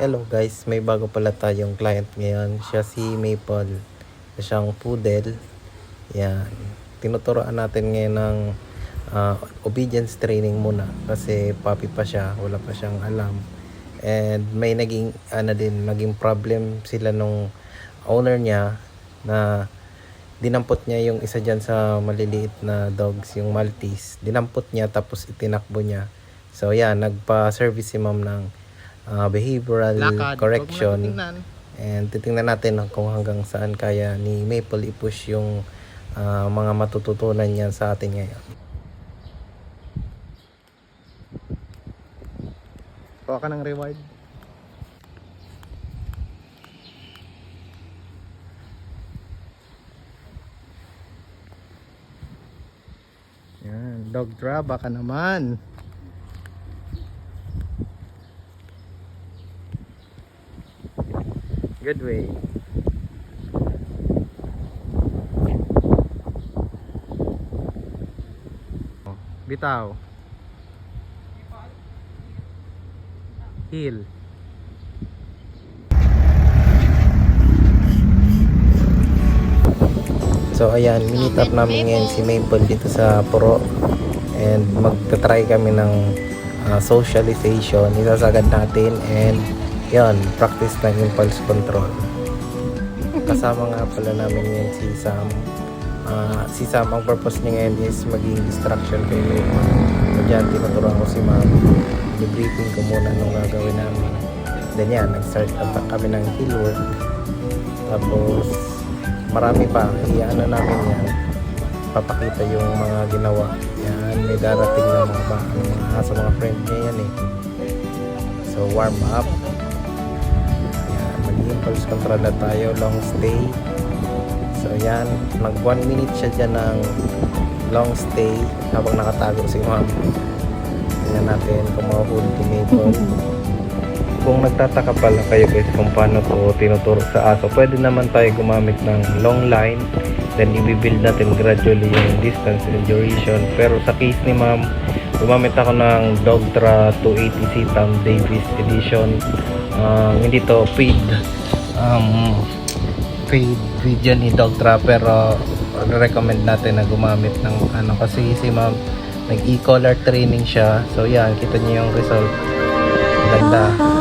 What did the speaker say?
Hello guys, may bago pala tayong client ngayon. Siya si Maple. Siya siyang poodle. Yan. Tinuturoan natin ngayon ng ah, obedience training muna kasi puppy pa siya, wala pa siyang alam. And may naging ano din, naging problem sila nung owner niya na dinampot niya yung isa dyan sa maliliit na dogs, yung Maltese. Dinampot niya tapos itinakbo niya. So yan, nagpa-service si ma'am ng ah, behavioral Lakad. correction. And titingnan natin kung hanggang saan kaya ni Maple i-push yung ah, mga matututunan niya sa atin ngayon. Kuha ka ng reward. Yan, dog draw, baka naman. Good way. Bitaw. Heel. So ayan, minit up namin ngayon si Maple dito sa Puro and magta-try kami ng ah, socialization, isasagad natin and yon practice ng impulse control. Kasama nga pala namin ngayon si Sam. Ah, si Sam, ang purpose niya ngayon is maging distraction kay Maple. So dyan, tinuturuan ko si Ma'am. Debriefing ko muna nung gagawin namin. Then yan, nag-start na kami ng heel. Tapos, marami pa. Iyaano namin yan. Papakita yung mga ginawa. Yan, may darating na mga ba, ano, mga sa mga friend niya yan eh. So, warm up. Mag-impulse control na tayo. Long stay. So, yan. Nag 1 minute siya dyan ng long stay habang nakatago si ma'am. Tingnan natin kung ni Maple. Kung nagtataka pala kayo guys kung paano ko tinuturo sa aso, pwede naman tayo gumamit ng long line. Then, i-build natin gradually yung distance and duration. Pero sa case ni ma'am, gumamit ako ng Dogtra 280C Tom Davis Edition. Um, hindi to paid. Um, paid video ni Dogtra pero recommend natin na gumamit ng ano kasi si ma'am nag e-collar training siya. So yan, kita niyo yung result. Ganda.